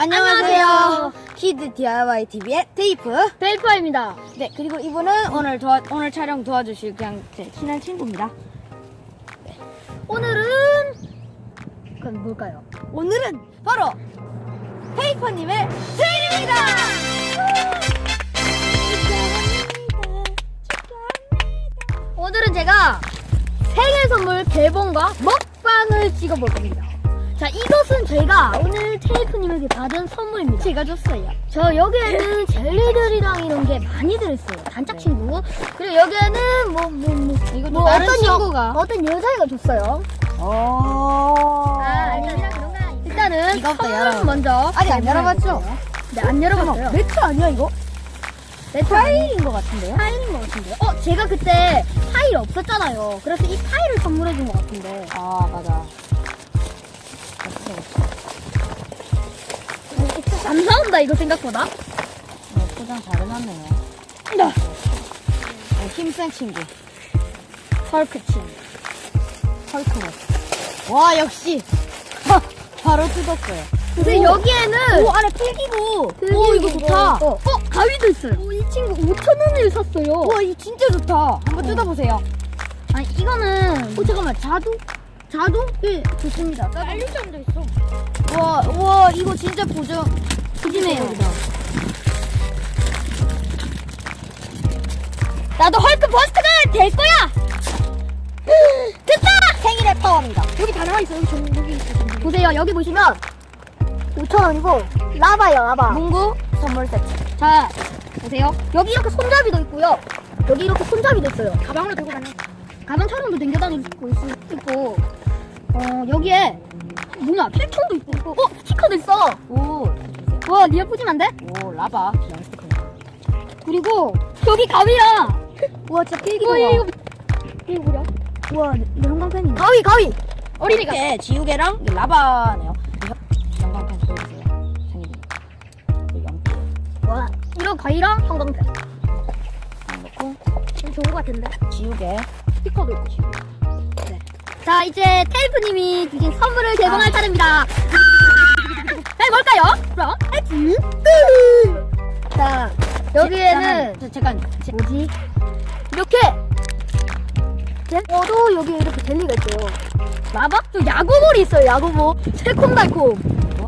안녕하세요. 키드 DIY TV의 테이프. 베이퍼입니다. 네, 그리고 이분은 오늘 도와, 오늘 촬영 도와주실 그냥 제 친한 친구입니다. 오늘은 그건 뭘까요? 오늘은 바로 테이퍼님의 생일입니다! 오늘은 제가 생일 선물 개봉과 먹방을 찍어볼 겁니다. 자, 이것은 제가 오늘 테이프님에게 받은 선물입니다. 제가 줬어요. 저 여기에는 젤리들이랑 이런 게 많이 들어있어요. 단짝 친구. 그리고 여기에는 뭐, 뭐, 뭐. 이것도 뭐 다른 어떤 여- 친구가. 어떤 여자애가 줬어요. 오. 그런 거 일단은 이거부터 선물. 먼저. 아직 안 열어봤죠? 네, 안 열어봤어요. 매트 아니야, 이거? 매트 파일인 것 같은데요? 파일인 것 같은데요? 어, 제가 그때 파일이 없었잖아요. 그래서 이 파일을 선물해준 것 같은데. 아, 맞아. 안 나온다, 이거 생각보다. 네, 포장 잘 해놨네요. 네, 힘센 친구. 헐크 친. 헐크네. 와, 역시. 하, 바로 뜯었어요. 근데 오. 여기에는. 오, 안에 필기구. 오, 이거 좋다. 어, 어, 가위도 있어요. 오, 이 친구 5,000원을 샀어요. 와, 이 진짜 좋다. 한번 뜯어보세요. 아니, 이거는. 어, 잠깐만, 자두? 자두? 네, 좋습니다. 알루점도 있어. 와, 와, 이거 진짜 보정. 여기다. 나도 헐크 버스트가 될 거야! 됐다! 생일의 파워입니다. 여기 다 나와 있어요. 여기 전 여기 있어. 보세요. 여기 보시면 5,000원이고 라바요, 라바. 문구 선물 세트. 자, 보세요. 여기 이렇게 손잡이도 있고요. 여기 이렇게 손잡이도 있어요. 가방으로 들고 다녀. 가방 촬영도 수 있- 있고, 어, 여기에 뭐냐, 필통도 있고, 어, 스티커도 있어. 오, 와, 리얼 푸짐한데? 오, 라바. 그리고 여기 가위랑. 와, 진짜 필기구. 와, 이거 이거 뭐야? 와, 내 형광펜이. 가위, 가위. 어린이가. 이렇게 지우개랑 이 라바네요. 이 영광펜 보여주세요. 그리고 연필 와, 이런 가위랑 형광펜. 넣고, 좀 좋은 것 같은데? 지우개. 스티커도 있고. 네. 자, 이제 테이프님이 주신 선물을 개봉할 아. 차례입니다. 자, 뭘까요? 그럼, 엑스. 자, 여기에는 자, 잠깐. 제- 뭐지? 이렇게 젤어도 여기 이렇게 젤리가 있어요. 저 야구볼이 있어요. 야구볼. 새콤달콤.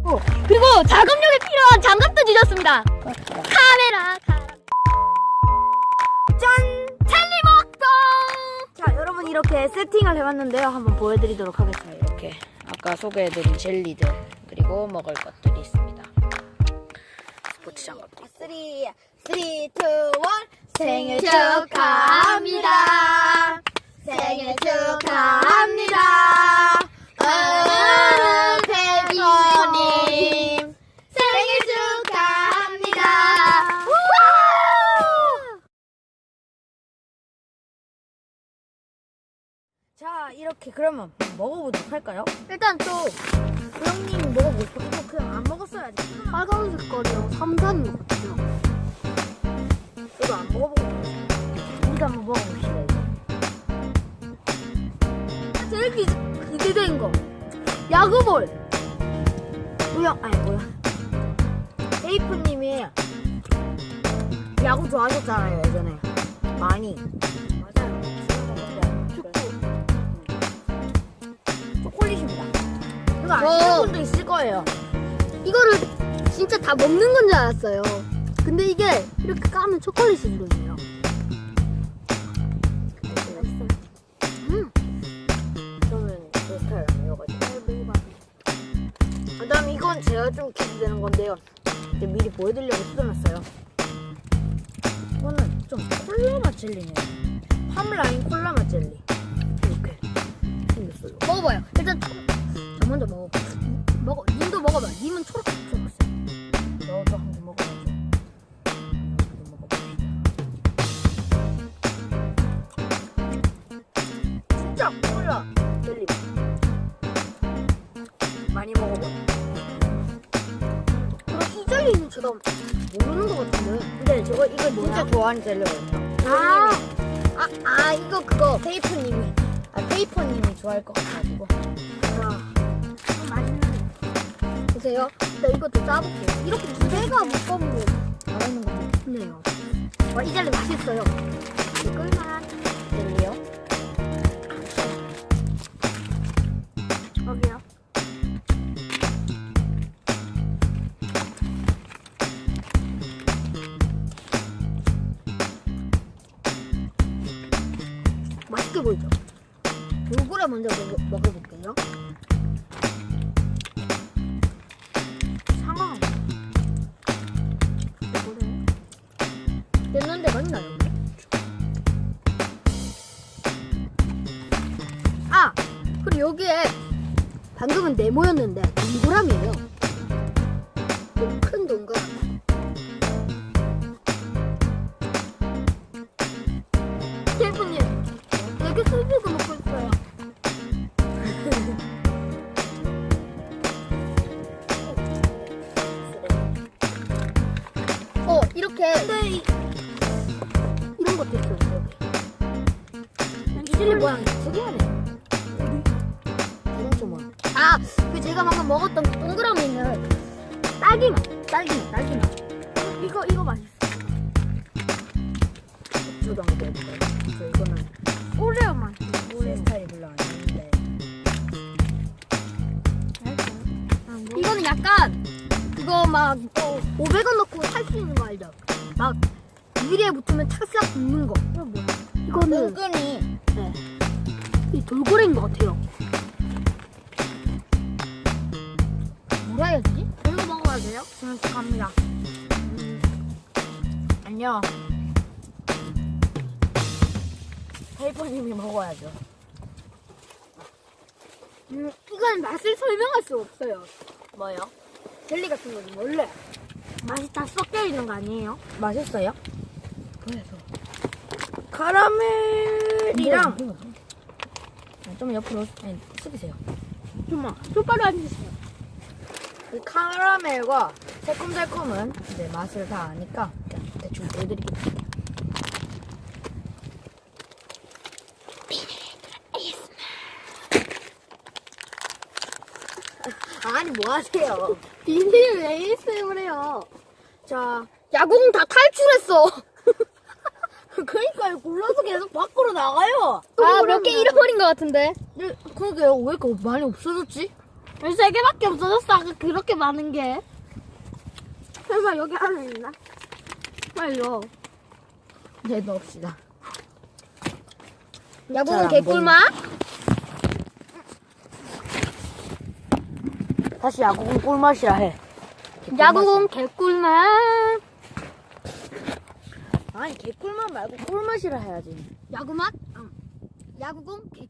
어, 그리고 작업력에 필요한 장갑도 주셨습니다. 카메라. 이렇게 세팅을 해봤는데요. 한번 보여드리도록 하겠습니다. 이렇게 아까 소개해드린 젤리들 그리고 먹을 것들이 있습니다. 스포츠 장갑도 있고. 3, 3, 2, 1 생일 축하합니다. 생일 축하합니다. 은태비님 생일 축하합니다. 자, 이렇게 그러면 먹어보도록 할까요? 일단 또 형님 먹어보고. 이거 그냥 안 먹었어야지. 빨간 색깔이랑 삼산인 것 같아요. 저도 안 먹어보고. 우리도 한번 먹어봅시다, 이거. 제일 기, 기대된 거. 야구볼. 뭐야? 아니, 뭐야. 테이프님이 야구 좋아하셨잖아요, 예전에. 많이. 이거 아시는 어. 분도 있을 거예요. 이거를 진짜 다 먹는 건 줄 알았어요. 근데 이게 이렇게 까면 초콜릿이 들어있네요. 음. 저는 제 스타일 아니어가지고. 그 다음 이건 제가 좀 기대되는 건데요. 이제 미리 보여드리려고 뜯어놨어요. 이거는 좀 콜라 맛 젤리네요. 팜라인 콜라 맛 젤리. 이렇게 생겼어요. 먹어봐요. 일단 초- 저 먼저 먹어. 먹어. 님도 먹어봐. 님은 초록 초록색. 너도 한 개 먹어야죠. 한번 먹어봅시다. 진짜 콜라 젤리. 많이 먹어봐. 그럼 이 젤리는 제가 모르는 것 같은데. 근데 저거 이거? 진짜 좋아하는 젤리거든요. 아, 아, 아 이거 그거. 테이프님이 아 테이퍼님이 좋아할 것 같아가지고. 와, 맛있네. 보세요. 나 이것도 짜볼게요. 이렇게 두 개가 묶어보면 나오는 거 같네요. 와, 이 젤리 맛있어요. 꿀맛 젤리요. 여기요. 맛있게 보이죠? 요거를 먼저 먹어, 먹어볼게요. 그리고 여기에 방금은 네모였는데 동그라미예요. 좀큰 동그라미. 셰프님, 되게 슬프게 먹고 있어요. 어, 이렇게. 이런 것도 있어요, 여기. 젤리 모양이 특이하네. 모양. 아, 그 제가 방금 먹었던 그 동그라미는 딸기 맛. 딸기 맛, 딸기 맛. 이거, 이거 맛있어. 저도 한번 해볼까요? 저 이거는 오레오 맛. 제 스타일이 별로 아닌데. 이거는 약간 그거 막 어, 500원 넣고 살 수 있는 거 알죠? 막 유리에 붙으면 착싹 붙는 거. 이거 뭐야? 이거는 은근히 네. 이 돌고래인 것 같아요. 돼요? 저는 갑니다. 음. 안녕. 헬퍼님이 먹어야죠. 음, 이건 맛을 설명할 수 없어요. 뭐요? 젤리 같은 거는 원래 맛이 다 섞여 있는 거 아니에요? 맛있어요? 그래서. 카라멜이랑 좀 옆으로 아니, 숙이세요. 좀만 똑바로 앉으세요. 이 카라멜과 새콤달콤은 이제 맛을 다 아니까 대충 보여드릴게요. 아니 뭐 하세요? 비닐 왜 있어요 그래요? 자, 야구공 다 탈출했어. 그러니까요. 굴러서 계속 밖으로 나가요. 아, 몇 개 잃어버린 것 같은데. 네, 그러게요. 왜 이렇게 많이 없어졌지? 왜세 개밖에 없어졌어? 아까 그렇게 많은 게. 설마 여기 안에 있나? 빨리요. 네, 넣읍시다. 야구공 안 개꿀맛? 다시 야구공 꿀맛이라 해. 야구공 개꿀맛. 아니 개꿀맛 말고 꿀맛이라 해야지. 야구맛? 응. 야구공 개꿀맛.